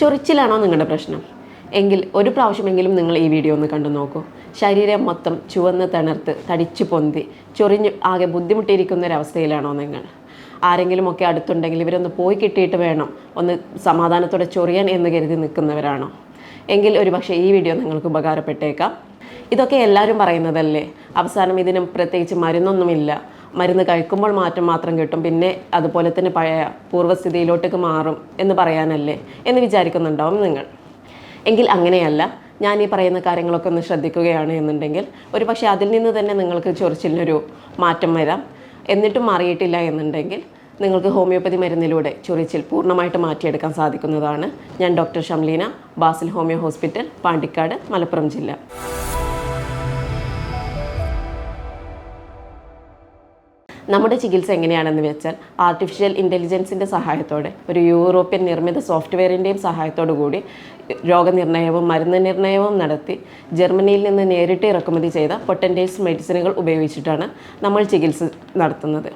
ചൊറിച്ചിലാണോ നിങ്ങളുടെ പ്രശ്നം? എങ്കിൽ ഒരു പ്രാവശ്യമെങ്കിലും നിങ്ങൾ ഈ വീഡിയോ ഒന്ന് കണ്ടു നോക്കൂ. ശരീരം മൊത്തം ചുവന്ന് തണർത്ത് തടിച്ചു പൊന്തി ചൊറിഞ്ഞ് ആകെ ബുദ്ധിമുട്ടിയിരിക്കുന്ന ഒരവസ്ഥയിലാണോ നിങ്ങൾ? ആരെങ്കിലും ഒക്കെ അടുത്തുണ്ടെങ്കിൽ ഇവരൊന്ന് പോയി കിട്ടിയിട്ട് വേണം ഒന്ന് സമാധാനത്തോടെ ചൊറിയാൻ എന്ന് കരുതി നിൽക്കുന്നവരാണോ? എങ്കിൽ ഒരു പക്ഷേ ഈ വീഡിയോ നിങ്ങൾക്ക് ഉപകാരപ്പെട്ടേക്കാം. ഇതൊക്കെ എല്ലാവരും പറയുന്നതല്ലേ? അവസാനം ഇതിനും പ്രത്യേകിച്ച് മരുന്നൊന്നുമില്ല. മരുന്ന് കഴിക്കുമ്പോൾ മാറ്റം മാത്രം കിട്ടും. പിന്നെ അതുപോലെ തന്നെ പഴയ പൂർവസ്ഥിതിയിലോട്ടേക്ക് മാറും എന്ന് പറയാനല്ലേ എന്ന് വിചാരിക്കുന്നുണ്ടാവും നിങ്ങൾ. എങ്കിൽ അങ്ങനെയല്ല ഞാൻ ഈ പറയുന്ന കാര്യങ്ങളൊക്കെ ഒന്ന് ശ്രദ്ധിക്കുകയാണ് എന്നുണ്ടെങ്കിൽ ഒരു പക്ഷേ അതിൽ നിന്ന് തന്നെ നിങ്ങൾക്ക് ചൊറിച്ചിലിനൊരു മാറ്റം വരാം. എന്നിട്ടും മാറിയിട്ടില്ല എന്നുണ്ടെങ്കിൽ നിങ്ങൾക്ക് ഹോമിയോപ്പതി മരുന്നിലൂടെ ചൊറിച്ചിൽ പൂർണമായിട്ട് മാറ്റിയെടുക്കാൻ സാധിക്കുന്നതാണ്. ഞാൻ doctor Shamleena Basil homeo hospital Pandikkad Malappuram ജില്ല. നമ്മുടെ ചികിത്സ എങ്ങനെയാണെന്ന് വെച്ചാൽ ആർട്ടിഫിഷ്യൽ ഇന്റലിജൻസിന്റെ സഹായത്തോടെ ഒരു യൂറോപ്യൻ നിർമ്മിത സോഫ്റ്റ്വെയറിന്റെയും സഹായത്തോടു കൂടി രോഗനിർണയവും മരുന്ന് നിർണയവും നടത്തി ജർമ്മനിയിൽ നിന്ന് നേരിട്ട് ഇറക്കുമതി ചെയ്ത പൊട്ടന്റേഴ്സ് മെഡിസിനുകൾ ഉപയോഗിച്ചിട്ടാണ് നമ്മൾ ചികിത്സ നടത്തുന്നത്.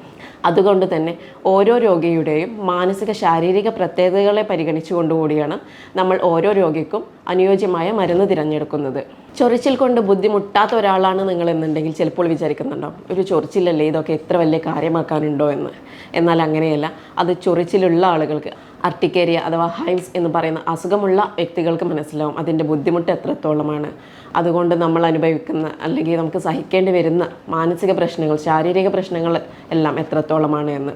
അതുകൊണ്ട് തന്നെ ഓരോ രോഗിയുടെയും മാനസിക ശാരീരിക പ്രത്യേകതകളെ പരിഗണിച്ചുകൊണ്ടുകൂടിയാണ് നമ്മൾ ഓരോ രോഗിക്കും അനുയോജ്യമായ മരുന്ന് തിരഞ്ഞെടുക്കുന്നത്. ചൊറിച്ചിൽ കൊണ്ട് ബുദ്ധിമുട്ടാത്ത ഒരാളാണ് നിങ്ങൾ എന്നുണ്ടെങ്കിൽ ചിലപ്പോൾ വിചാരിക്കുന്നുണ്ടാവും ഒരു ചൊറിച്ചിലല്ലേ ഇതൊക്കെ എത്ര വലിയ കാര്യമാക്കാനുണ്ടോ എന്ന്? എന്നാൽ അങ്ങനെയല്ല. അത് ചൊറിച്ചിലുള്ള ആളുകൾക്ക് അർട്ടിക്കേരിയ അഥവാ ഹൈംസ് എന്ന് പറയുന്ന അസുഖമുള്ള വ്യക്തികൾക്ക് മനസ്സിലാവും അതിന്റെ ബുദ്ധിമുട്ട് എത്രത്തോളമാണ്. അതുകൊണ്ട് നമ്മൾ അനുഭവിക്കുന്ന അല്ലെങ്കിൽ നമുക്ക് സഹിക്കേണ്ടി വരുന്ന മാനസിക പ്രശ്നങ്ങൾ ശാരീരിക പ്രശ്നങ്ങൾ എല്ലാം എത്രത്തോളമാണ് എന്ന്.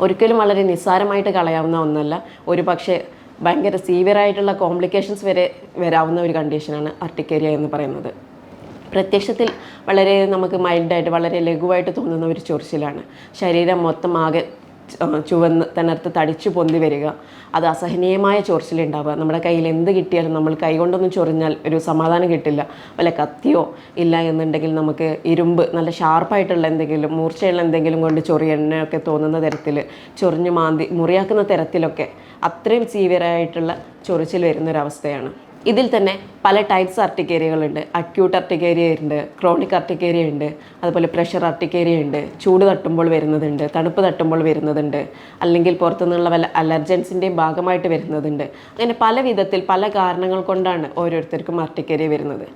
ഒരിക്കലും വളരെ നിസ്സാരമായിട്ട് കളയാവുന്ന ഒന്നല്ല. ഒരു പക്ഷേ ഭയങ്കര സീവിയറായിട്ടുള്ള കോംപ്ലിക്കേഷൻസ് വരെ വരാവുന്ന ഒരു കണ്ടീഷനാണ് അർട്ടിക്കേരിയ എന്ന് പറയുന്നത്. പ്രത്യക്ഷത്തിൽ വളരെ നമുക്ക് മൈൽഡായിട്ട് വളരെ ലഘുവായിട്ട് തോന്നുന്ന ഒരു ചൊറിച്ചിലാണ്. ശരീരം മൊത്തം ആകെ ചുവന്ന് തണർത്ത് തടിച്ചു പൊന്തി വരിക. അത് അസഹനീയമായ ചൊറിച്ചിലുണ്ടാവുക നമ്മുടെ കയ്യിൽ എന്ത് കിട്ടിയാലും നമ്മൾ കൈകൊണ്ടൊന്നും ചൊറിഞ്ഞാൽ ഒരു സമാധാനം കിട്ടില്ല. വല്ല കത്തിയോ ഇല്ല എന്നുണ്ടെങ്കിൽ നമുക്ക് ഇരുമ്പ് നല്ല ഷാർപ്പായിട്ടുള്ള എന്തെങ്കിലും മൂർച്ചയുള്ള എന്തെങ്കിലും കൊണ്ട് ചൊറിയണൊക്കെ തോന്നുന്ന തരത്തിൽ ചൊറിഞ്ഞ് മാന്തി മുറിയാക്കുന്ന തരത്തിലൊക്കെ അത്രയും സീവിയറായിട്ടുള്ള ചൊറിച്ചിൽ വരുന്നൊരവസ്ഥയാണ്. ഇതിൽ തന്നെ പല ടൈപ്സ് അർട്ടിക്കേരിയകളുണ്ട് അക്യൂട്ട് അർട്ടിക്കേരിയ ഉണ്ട് ക്രോണിക് അർട്ടിക്കേരിയ ഉണ്ട് അതുപോലെ പ്രഷർ അർട്ടിക്കേരിയ ഉണ്ട് ചൂട് തട്ടുമ്പോൾ വരുന്നതുണ്ട് തണുപ്പ് തട്ടുമ്പോൾ വരുന്നതുണ്ട് അല്ലെങ്കിൽ പുറത്തുനിന്നുള്ള വല്ല അലർജൻസിന്റെയും ഭാഗമായിട്ട് വരുന്നതുണ്ട്. അങ്ങനെ പല വിധത്തിൽ പല കാരണങ്ങൾ കൊണ്ടാണ് ഓരോരുത്തർക്കും അർട്ടിക്കേരിയ വരുന്നത്.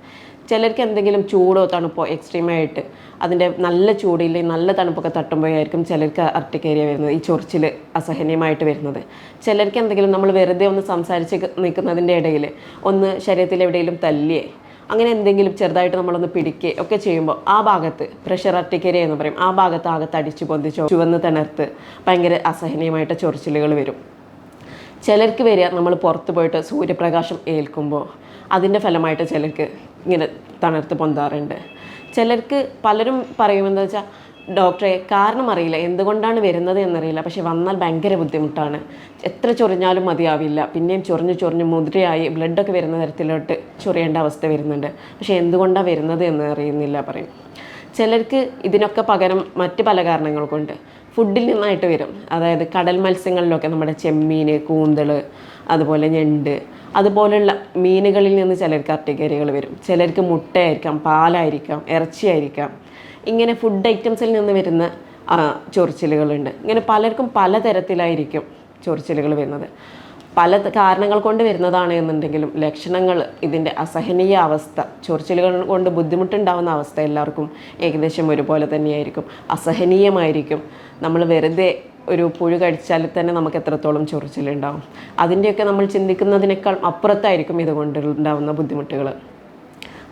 ചിലർക്ക് എന്തെങ്കിലും ചൂടോ തണുപ്പോ എക്സ്ട്രീമായിട്ട് അതിന്റെ നല്ല ചൂടിൽ നല്ല തണുപ്പൊക്കെ തട്ടുമ്പോഴായിരിക്കും ചിലർക്ക് അർട്ടിക്കേരിയ വരുന്നത് ഈ ചൊറിച്ചിൽ അസഹനീയമായിട്ട് വരുന്നത്. ചിലർക്ക് എന്തെങ്കിലും നമ്മൾ വെറുതെ ഒന്ന് സംസാരിച്ച് നിൽക്കുന്നതിന്റെ ഇടയിൽ ഒന്ന് ശരീരത്തിൽ എവിടെയെങ്കിലും തല്ലിയേ അങ്ങനെ എന്തെങ്കിലും ചെറുതായിട്ട് നമ്മളൊന്ന് പിടിക്കുക ഒക്കെ ചെയ്യുമ്പോൾ ആ ഭാഗത്ത് പ്രഷർ അർട്ടിക്കേരിയ എന്ന് പറയും. ആ ഭാഗത്ത് ആകെ തടിച്ചു പൊന്തിച്ചോ ചുവന്ന് തിണർത്ത് ഭയങ്കര അസഹനീയമായിട്ട് ചൊറിച്ചിലുകൾ വരും. ചിലർക്ക് വരിക നമ്മൾ പുറത്ത് പോയിട്ട് സൂര്യപ്രകാശം ഏൽക്കുമ്പോൾ അതിന്റെ ഫലമായിട്ട് ചിലർക്ക് ഇങ്ങനെ തണുത്ത് പൊന്താറുണ്ട്. ചിലർക്ക് പലരും പറയുമെന്ന് വെച്ചാൽ ഡോക്ടറെ കാരണം അറിയില്ല. എന്തുകൊണ്ടാണ് വരുന്നത് എന്നറിയില്ല. പക്ഷെ വന്നാൽ ഭയങ്കര ബുദ്ധിമുട്ടാണ്. എത്ര ചൊറിഞ്ഞാലും മതിയാവില്ല. പിന്നെയും ചൊറിഞ്ഞ് ചൊറിഞ്ഞ് മുദ്രയായി ബ്ലഡൊക്കെ വരുന്ന തരത്തിലോട്ട് ചൊറിയേണ്ട അവസ്ഥ വരുന്നുണ്ട്. പക്ഷേ എന്തുകൊണ്ടാണ് വരുന്നത് എന്ന് അറിയുന്നില്ല പറയും. ചിലർക്ക് ഇതിനൊക്കെ പകരം മറ്റ് പല കാരണങ്ങൾ കൊണ്ട് ഫുഡിൽ നിന്നായിട്ട് വരും. അതായത് കടൽ മത്സ്യങ്ങളിലൊക്കെ നമ്മുടെ ചെമ്മീൻ കൂന്തൾ അതുപോലെ ഞണ്ട് അതുപോലെയുള്ള മീനുകളിൽ നിന്ന് ചിലർക്ക് അർട്ടിക്കേരിയകൾ വരും. ചിലർക്ക് മുട്ടയായിരിക്കാം പാലായിരിക്കാം ഇറച്ചിയായിരിക്കാം. ഇങ്ങനെ ഫുഡ് ഐറ്റംസിൽ നിന്ന് വരുന്ന ചൊറിച്ചിലുകളുണ്ട്. ഇങ്ങനെ പലർക്കും പലതരത്തിലായിരിക്കും ചൊറിച്ചിലുകൾ വരുന്നത്. പല കാരണങ്ങൾ കൊണ്ട് വരുന്നതാണ് എന്നുണ്ടെങ്കിലും ലക്ഷണങ്ങൾ ഇതിന്റെ അസഹനീയ അവസ്ഥ ചൊറിച്ചിലുകൾ കൊണ്ട് ബുദ്ധിമുട്ടുണ്ടാവുന്ന അവസ്ഥ എല്ലാവർക്കും ഏകദേശം ഒരുപോലെ തന്നെയായിരിക്കും. അസഹനീയമായിരിക്കും. നമ്മൾ വെറുതെ ഒരു പുഴു കഴിച്ചാൽ തന്നെ നമുക്ക് എത്രത്തോളം ചൊറിച്ചിലുണ്ടാവും. അതിന്റെയൊക്കെ നമ്മൾ ചിന്തിക്കുന്നതിനേക്കാൾ അപ്പുറത്തായിരിക്കും ഇതുകൊണ്ട് ഉണ്ടാവുന്ന ബുദ്ധിമുട്ടുകൾ.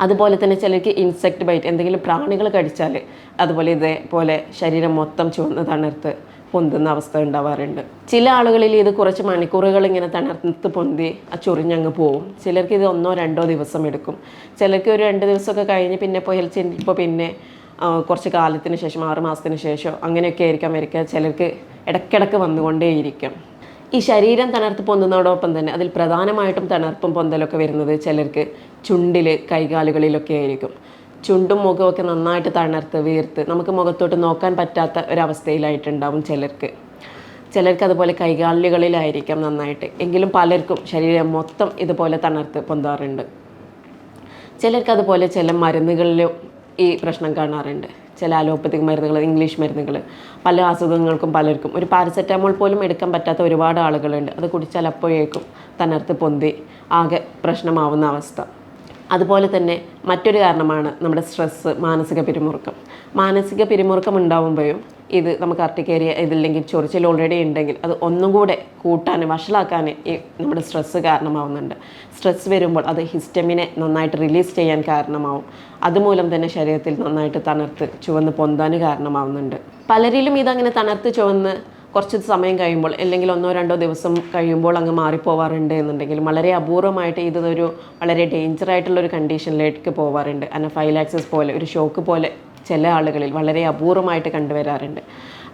അതുപോലെ തന്നെ ചിലർക്ക് ഇൻസെക്ട് ബൈറ്റ് എന്തെങ്കിലും പ്രാണികൾ കടിച്ചാൽ അതുപോലെ ഇതേപോലെ ശരീരം മൊത്തം ചുവന്ന് തണർത്ത് പൊന്തുന്ന അവസ്ഥ ഉണ്ടാവാറുണ്ട്. ചില ആളുകളിൽ ഇത് കുറച്ച് മണിക്കൂറുകൾ ഇങ്ങനെ തണർത്ത് പൊന്തി ആ ചൊറിഞ്ഞങ്ങ് പോവും. ചിലർക്ക് ഇത് ഒന്നോ രണ്ടോ ദിവസം എടുക്കും. ചിലർക്ക് ഒരു രണ്ട് ദിവസമൊക്കെ കഴിഞ്ഞ് പിന്നെ ഇപ്പോൾ ഹെൽത്ത് ഇപ്പോൾ പിന്നെ കുറച്ച് കാലത്തിന് ശേഷം ആറ് മാസത്തിന് ശേഷം അങ്ങനെയൊക്കെ ആയിരിക്കാം വരിക ചിലർക്ക് ഇടയ്ക്കിടയ്ക്ക് വന്നുകൊണ്ടേയിരിക്കും. ഈ ശരീരം തണർത്ത് പൊന്തുന്നതോടൊപ്പം തന്നെ അതിൽ പ്രധാനമായിട്ടും തണർപ്പും പൊന്തലൊക്കെ വരുന്നത് ചിലർക്ക് ചുണ്ടിൽ കൈകാലുകളിലൊക്കെ ആയിരിക്കും. ചുണ്ടും മുഖമൊക്കെ നന്നായിട്ട് തണർത്ത് വീർത്ത് നമുക്ക് മുഖത്തോട്ട് നോക്കാൻ പറ്റാത്ത ഒരവസ്ഥയിലായിട്ടുണ്ടാവും ചിലർക്ക്. ചിലർക്ക് അതുപോലെ കൈകാലുകളിലായിരിക്കാം നന്നായിട്ട്. എങ്കിലും പലർക്കും ശരീരം മൊത്തം ഇതുപോലെ തണർത്ത് പൊന്താറുണ്ട്. ചിലർക്ക് അതുപോലെ ചില മരുന്നുകളിലും ഈ പ്രശ്നം കാണാറുണ്ട്. ചില അലോപ്പത്തിക് മരുന്നുകൾ ഇംഗ്ലീഷ് മരുന്നുകൾ പല അസുഖങ്ങൾക്കും പലർക്കും. ഒരു പാരസെറ്റാമോൾ പോലും എടുക്കാൻ പറ്റാത്ത ഒരുപാട് ആളുകളുണ്ട്. അത് കുടിച്ചാൽ അപ്പോഴേക്കും തണർത്ത് പൊന്തി ആകെ പ്രശ്നമാവുന്ന അവസ്ഥ. അതുപോലെ തന്നെ മറ്റൊരു കാരണമാണ് നമ്മുടെ സ്ട്രെസ്സ് മാനസിക പിരിമുറുക്കം. മാനസിക പിരിമുറുക്കം ഉണ്ടാവുമ്പോഴും ഇത് നമുക്ക് അർട്ടിക്കേരിയ ഇതില്ലെങ്കിൽ ചൊറിച്ചിൽ ഓൾറെഡി ഉണ്ടെങ്കിൽ അത് ഒന്നും കൂടെ കൂട്ടാൻ വഷളാക്കാൻ ഈ നമ്മുടെ സ്ട്രെസ്സ് കാരണമാവുന്നുണ്ട്. സ്ട്രെസ് വരുമ്പോൾ അത് ഹിസ്റ്റമിനെ നന്നായിട്ട് റിലീസ് ചെയ്യാൻ കാരണമാവും. അതുമൂലം തന്നെ ശരീരത്തിൽ നന്നായിട്ട് തണർത്ത് ചുവന്ന് പൊന്താൻ കാരണമാവുന്നുണ്ട്. പലരിലും ഇതങ്ങനെ തണർത്ത് ചുവന്ന് കുറച്ച് സമയം കഴിയുമ്പോൾ അല്ലെങ്കിൽ ഒന്നോ രണ്ടോ ദിവസം കഴിയുമ്പോൾ അങ്ങ് മാറിപ്പോവാറുണ്ട് എന്നുണ്ടെങ്കിൽ വളരെ അപൂർവമായിട്ട് ഇതൊരു വളരെ ഡേഞ്ചർ ആയിട്ടുള്ളൊരു കണ്ടീഷനിലേക്ക് പോവാറുണ്ട്. അനഫൈലാക്സിസ് പോലെ ഒരു ഷോക്ക് പോലെ ചില ആളുകളിൽ വളരെ അപൂർവമായിട്ട് കണ്ടുവരാറുണ്ട്.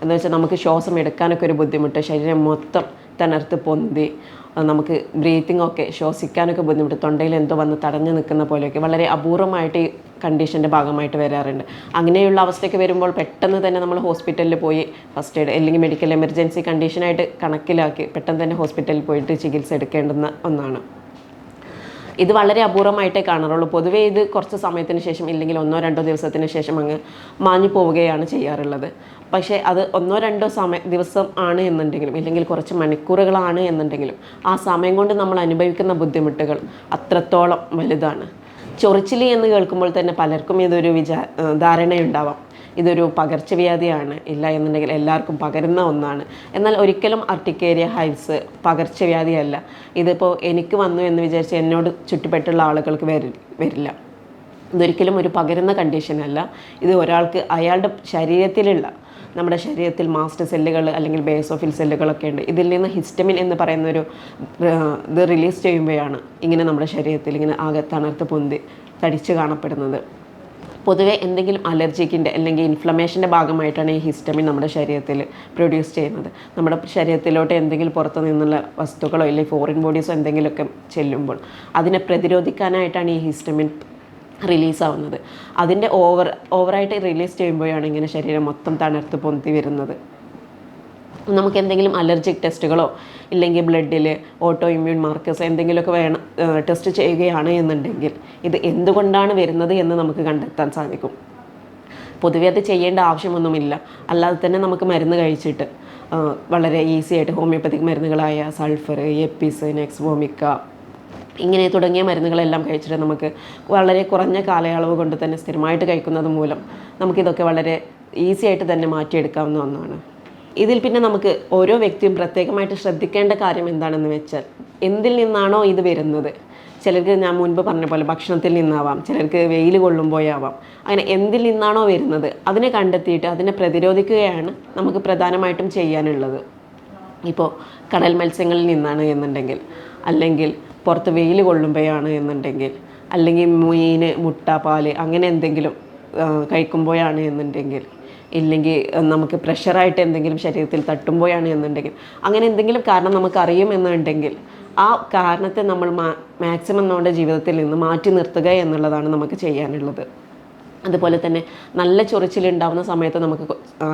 എന്ന് വെച്ചാൽ നമുക്ക് ശ്വാസം എടുക്കാനൊക്കെ ഒരു ബുദ്ധിമുട്ട് ശരീരം മൊത്തം തണർത്ത് പൊന്തി നമുക്ക് ബ്രീത്തിങ് ഒക്കെ ശ്വസിക്കാനൊക്കെ ബുദ്ധിമുട്ട് തൊണ്ടയിൽ എന്തോ വന്ന് തടഞ്ഞു നിൽക്കുന്ന പോലെയൊക്കെ വളരെ അപൂർവമായിട്ട് കണ്ടീഷന്റെ ഭാഗമായിട്ട് വരാറുണ്ട്. അങ്ങനെയുള്ള അവസ്ഥയ്ക്ക് വരുമ്പോൾ പെട്ടെന്ന് തന്നെ നമ്മൾ ഹോസ്പിറ്റലിൽ പോയി ഫസ്റ്റ് എയ്ഡ് അല്ലെങ്കിൽ മെഡിക്കൽ എമർജൻസി കണ്ടീഷനായിട്ട് കണക്കിലാക്കി പെട്ടെന്ന് തന്നെ ഹോസ്പിറ്റലിൽ പോയിട്ട് ചികിത്സ എടുക്കേണ്ടുന്ന ഒന്നാണ്. ഇത് വളരെ അപൂർവമായിട്ടേ കാണാറുള്ളൂ. പൊതുവേ ഇത് കുറച്ച് സമയത്തിന് ശേഷം ഇല്ലെങ്കിൽ ഒന്നോ രണ്ടോ ദിവസത്തിന് ശേഷം അങ്ങ് മാഞ്ഞു പോവുകയാണ് ചെയ്യാറുള്ളത്. പക്ഷേ അത് ഒന്നോ രണ്ടോ സമയ ദിവസം ആണ് എന്നുണ്ടെങ്കിലും ഇല്ലെങ്കിൽ കുറച്ച് മണിക്കൂറുകളാണ് എന്നുണ്ടെങ്കിലും ആ സമയം കൊണ്ട് നമ്മൾ അനുഭവിക്കുന്ന ബുദ്ധിമുട്ടുകൾ അത്രത്തോളം വലുതാണ്. ചൊറിച്ചിലി എന്ന് കേൾക്കുമ്പോൾ തന്നെ പലർക്കും ഇതൊരു വിചാ ധാരണയുണ്ടാവാം. ഇതൊരു പകർച്ചവ്യാധിയാണ്. ഇല്ല എന്നുണ്ടെങ്കിൽ എല്ലാവർക്കും പകരുന്ന ഒന്നാണ്. എന്നാൽ ഒരിക്കലും അർട്ടിക്കേരിയ ഹൈവ്സ് പകർച്ചവ്യാധിയല്ല. ഇതിപ്പോൾ എനിക്ക് വന്നു എന്ന് വിചാരിച്ച് എന്നോട് ചുറ്റുപെട്ടുള്ള ആളുകൾക്ക് വരി വരില്ല. ഇതൊരിക്കലും ഒരു പകരുന്ന കണ്ടീഷനല്ല ഇത് ഒരാൾക്ക് അയാളുടെ ശരീരത്തിലുള്ള നമ്മുടെ ശരീരത്തിൽ മാസ്റ്റർ സെല്ലുകൾ അല്ലെങ്കിൽ ബേസോഫിൽ സെല്ലുകളൊക്കെ ഉണ്ട്. ഇതിൽ നിന്ന് ഹിസ്റ്റമിൻ എന്ന് പറയുന്ന ഒരു ഇത് റിലീസ് ചെയ്യുമ്പോഴാണ് ഇങ്ങനെ നമ്മുടെ ശരീരത്തിൽ ഇങ്ങനെ ആകെ തണർത്ത് പൊന്തി തടിച്ച് കാണപ്പെടുന്നത്. പൊതുവേ എന്തെങ്കിലും അലർജിക്കിന്റെ അല്ലെങ്കിൽ ഇൻഫ്ലമേഷന്റെ ഭാഗമായിട്ടാണ് ഈ ഹിസ്റ്റമിൻ നമ്മുടെ ശരീരത്തിൽ പ്രൊഡ്യൂസ് ചെയ്യുന്നത്. നമ്മുടെ ശരീരത്തിലോട്ട് എന്തെങ്കിലും പുറത്തു നിന്നുള്ള വസ്തുക്കളോ അല്ലെങ്കിൽ ഫോറിൻ ബോഡീസോ എന്തെങ്കിലുമൊക്കെ ചെല്ലുമ്പോൾ അതിനെ പ്രതിരോധിക്കാനായിട്ടാണ് ഈ ഹിസ്റ്റമിൻ റിലീസാവുന്നത്. അതിന്റെ ഓവർ ഓവറായിട്ട് റിലീസ് ചെയ്യുമ്പോഴാണ് ഇങ്ങനെ ശരീരം മൊത്തം തണർത്ത് പൊന്തി വരുന്നത്. നമുക്ക് എന്തെങ്കിലും അലർജിക് ടെസ്റ്റുകളോ ഇല്ലെങ്കിൽ ബ്ലഡിൽ ഓട്ടോ ഇമ്മ്യൂൺ മാർക്കേഴ്സ് എന്തെങ്കിലുമൊക്കെ വേണം ടെസ്റ്റ് ചെയ്യുകയാണ് എന്നുണ്ടെങ്കിൽ ഇത് എന്തുകൊണ്ടാണ് വരുന്നത് എന്ന് നമുക്ക് കണ്ടെത്താൻ സാധിക്കും. പൊതുവെ അത് ചെയ്യേണ്ട ആവശ്യമൊന്നുമില്ല. അല്ലാതെ തന്നെ നമുക്ക് മരുന്ന് കഴിച്ചിട്ട് വളരെ ഈസി ആയിട്ട് ഹോമിയോപ്പതിക് മരുന്നുകളായ സൾഫർ എപ്പിസ് നെക്സ്വോമിക്ക ഇങ്ങനെ തുടങ്ങിയ മരുന്നുകളെല്ലാം കഴിച്ചിട്ട് നമുക്ക് വളരെ കുറഞ്ഞ കാലയളവ് കൊണ്ട് തന്നെ സ്ഥിരമായിട്ട് കഴിക്കുന്നത് മൂലം നമുക്കിതൊക്കെ വളരെ ഈസി ആയിട്ട് തന്നെ മാറ്റിയെടുക്കാവുന്ന ഒന്നാണ്. ഇതിൽ പിന്നെ നമുക്ക് ഓരോ വ്യക്തിയും പ്രത്യേകമായിട്ട് ശ്രദ്ധിക്കേണ്ട കാര്യം എന്താണെന്ന് വെച്ചാൽ എന്തിൽ നിന്നാണോ ഇത് വരുന്നത്? ചിലർക്ക് ഞാൻ മുൻപ് പറഞ്ഞ പോലെ ഭക്ഷണത്തിൽ നിന്നാവാം ചിലർക്ക് വെയിൽ കൊള്ളുമ്പോഴാവാം. അങ്ങനെ എന്തിൽ നിന്നാണോ വരുന്നത്? അതിനെ കണ്ടെത്തിയിട്ട് അതിനെ പ്രതിരോധിക്കുകയാണ് നമുക്ക് പ്രധാനമായിട്ടും ചെയ്യാനുള്ളത്. ഇപ്പോൾ കടൽ മത്സ്യങ്ങളിൽ നിന്നാണ് എന്നുണ്ടെങ്കിൽ അല്ലെങ്കിൽ പുറത്ത് വെയിൽ കൊള്ളുമ്പോഴാണ് എന്നുണ്ടെങ്കിൽ അല്ലെങ്കിൽ മീൻ മുട്ട പാൽ അങ്ങനെ എന്തെങ്കിലും കഴിക്കുമ്പോഴാണ് എന്നുണ്ടെങ്കിൽ ഇല്ലെങ്കിൽ നമുക്ക് പ്രഷറായിട്ട് എന്തെങ്കിലും ശരീരത്തിൽ തട്ടുമ്പോഴാണ് എന്നുണ്ടെങ്കിൽ അങ്ങനെ എന്തെങ്കിലും കാരണം നമുക്ക് അറിയുമെന്നുണ്ടെങ്കിൽ ആ കാരണത്തെ നമ്മൾ മാക്സിമം നമ്മുടെ ജീവിതത്തിൽ നിന്ന് മാറ്റി നിർത്തുക എന്നുള്ളതാണ് നമുക്ക് ചെയ്യാനുള്ളത്. അതുപോലെ തന്നെ നല്ല ചൊറിച്ചിലുണ്ടാവുന്ന സമയത്ത് നമുക്ക്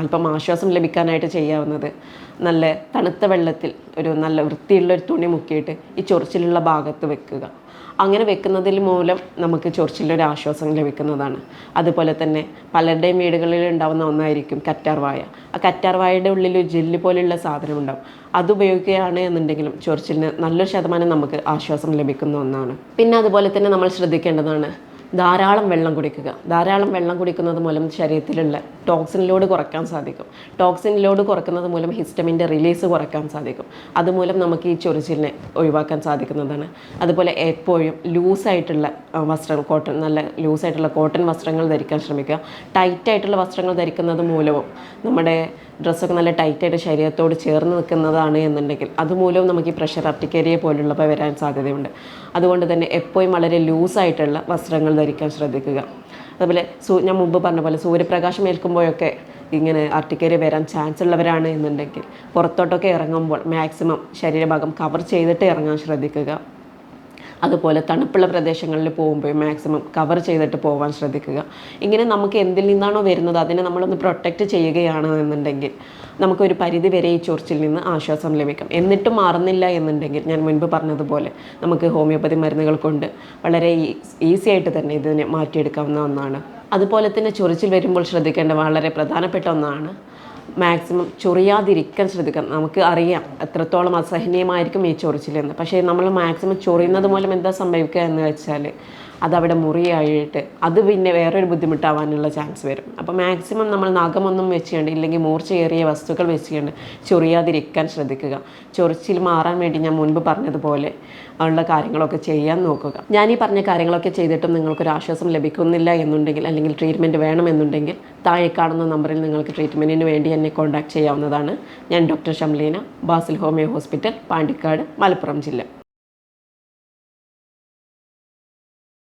അല്പം ആശ്വാസം ലഭിക്കാനായിട്ട് ചെയ്യാവുന്നത് നല്ല തണുത്ത വെള്ളത്തിൽ ഒരു നല്ല വൃത്തിയുള്ള ഒരു തുണി മുക്കിയിട്ട് ഈ ചൊറിച്ചിലുള്ള ഭാഗത്ത് വെക്കുക. അങ്ങനെ വെക്കുന്നതിൽ മൂലം നമുക്ക് ചൊറിച്ചിലൊരു ആശ്വാസം ലഭിക്കുന്നതാണ്. അതുപോലെ തന്നെ പലരുടെയും വീടുകളിൽ ഉണ്ടാവുന്ന ഒന്നായിരിക്കും കറ്റാർവായ ആ കറ്റാർവായയുടെ ഉള്ളിൽ ഒരു ജെല്ല് പോലെയുള്ള സാധനം ഉണ്ടാവും അത് ഉപയോഗിക്കുകയാണ് എന്നുണ്ടെങ്കിലും ചൊറിച്ചിലിന് നല്ലൊരു ശതമാനം നമുക്ക് ആശ്വാസം ലഭിക്കുന്ന ഒന്നാണ്. പിന്നെ അതുപോലെ തന്നെ നമ്മൾ ശ്രദ്ധിക്കേണ്ടതാണ് ധാരാളം വെള്ളം കുടിക്കുക. ധാരാളം വെള്ളം കുടിക്കുന്നത് മൂലം ശരീരത്തിലുള്ള ടോക്സിൻ ലോഡ് കുറയ്ക്കാൻ സാധിക്കും. ടോക്സിൻ ലോഡ് കുറയ്ക്കുന്നത് മൂലം ഹിസ്റ്റമിന്റെ റിലീസ് കുറയ്ക്കാൻ സാധിക്കും. അതുമൂലം നമുക്ക് ഈ ചൊറിച്ചിലിനെ ഒഴിവാക്കാൻ സാധിക്കുന്നതാണ്. അതുപോലെ എപ്പോഴും ലൂസായിട്ടുള്ള വസ്ത്രം കോട്ടൺ നല്ല ലൂസായിട്ടുള്ള കോട്ടൺ വസ്ത്രങ്ങൾ ധരിക്കാൻ ശ്രമിക്കുക. ടൈറ്റായിട്ടുള്ള വസ്ത്രങ്ങൾ ധരിക്കുന്നത് മൂലവും നമ്മുടെ ഡ്രസ്സൊക്കെ നല്ല ടൈറ്റായിട്ട് ശരീരത്തോട് ചേർന്ന് നിൽക്കുന്നതാണ് എന്നുണ്ടെങ്കിൽ അതുമൂലവും നമുക്ക് ഈ പ്രഷർ അപ്റ്റിക്കേരിയ പോലുള്ളവ വരാൻ സാധ്യതയുണ്ട്. അതുകൊണ്ട് തന്നെ എപ്പോഴും വളരെ ലൂസായിട്ടുള്ള വസ്ത്രങ്ങൾ ധരിക്കാൻ ശ്രദ്ധിക്കുക. അതുപോലെ സൂ ഞാൻ മുമ്പ് പറഞ്ഞ പോലെ സൂര്യപ്രകാശം ഏൽക്കുമ്പോഴൊക്കെ ഇങ്ങനെ അർട്ടിക്കേരി വരാൻ ചാൻസ് ഉള്ളവരാണ് എന്നുണ്ടെങ്കിൽ പുറത്തോട്ടൊക്കെ ഇറങ്ങുമ്പോൾ മാക്സിമം ശരീരഭാഗം കവർ ചെയ്തിട്ട് ഇറങ്ങാൻ ശ്രദ്ധിക്കുക. അതുപോലെ തണുപ്പുള്ള പ്രദേശങ്ങളിൽ പോകുമ്പോൾ മാക്സിമം കവർ ചെയ്തിട്ട് പോകാൻ ശ്രദ്ധിക്കുക. ഇങ്ങനെ നമുക്ക് എന്തിൽ നിന്നാണോ വരുന്നത് അതിനെ നമ്മളൊന്ന് പ്രൊട്ടക്റ്റ് ചെയ്യുകയാണ് എന്നുണ്ടെങ്കിൽ നമുക്കൊരു പരിധി വരെ ഈ ചൊറിച്ചിൽ നിന്ന് ആശ്വാസം ലഭിക്കും. എന്നിട്ടും മാറുന്നില്ല എന്നുണ്ടെങ്കിൽ ഞാൻ മുൻപ് പറഞ്ഞതുപോലെ നമുക്ക് ഹോമിയോപ്പതി മരുന്നുകൾ കൊണ്ട് വളരെ ഈസി ആയിട്ട് തന്നെ ഇതിനെ മാറ്റിയെടുക്കാവുന്ന ഒന്നാണ്. അതുപോലെ തന്നെ ചൊറിച്ചിൽ വരുമ്പോൾ ശ്രദ്ധിക്കേണ്ട വളരെ പ്രധാനപ്പെട്ട ഒന്നാണ് മാക്സിമം ചൊറിയാതിരിക്കാൻ ശ്രദ്ധിക്കണം. നമുക്ക് അറിയാം എത്രത്തോളം അസഹനീയമായിരിക്കും ഈ ചൊറിച്ചിലെന്ന്. പക്ഷേ നമ്മൾ മാക്സിമം ചൊറിയുന്നത് മൂലം എന്താ സംഭവിക്കുക എന്ന് വെച്ചാൽ അതവിടെ മുറിയായിട്ട് അത് പിന്നെ വേറൊരു ബുദ്ധിമുട്ടാവാനുള്ള ചാൻസ് വരും. അപ്പോൾ മാക്സിമം നമ്മൾ നഖമൊന്നും വെച്ചുകൊണ്ട് ഇല്ലെങ്കിൽ മൂർച്ചയേറിയ വസ്തുക്കൾ വെച്ചുകൊണ്ട് ചൊറിയാതിരിക്കാൻ ശ്രദ്ധിക്കുക. ചൊറിച്ചിൽ മാറാൻ വേണ്ടി ഞാൻ മുൻപ് പറഞ്ഞതുപോലെ ഉള്ള കാര്യങ്ങളൊക്കെ ചെയ്യാൻ നോക്കുക. ഞാൻ ഈ പറഞ്ഞ കാര്യങ്ങളൊക്കെ ചെയ്തിട്ടും നിങ്ങൾക്കൊരു ആശ്വാസം ലഭിക്കുന്നില്ല എന്നുണ്ടെങ്കിൽ അല്ലെങ്കിൽ ട്രീറ്റ്മെന്റ് വേണമെന്നുണ്ടെങ്കിൽ താഴെ കാണുന്ന നമ്പറിൽ നിങ്ങൾക്ക് ട്രീറ്റ്മെന്റിന് വേണ്ടി എന്നെ കോൺടാക്ട് ചെയ്യാവുന്നതാണ്. ഞാൻ doctor Shamleena Basil homeo hospital Pandikkad Malappuram ജില്ല.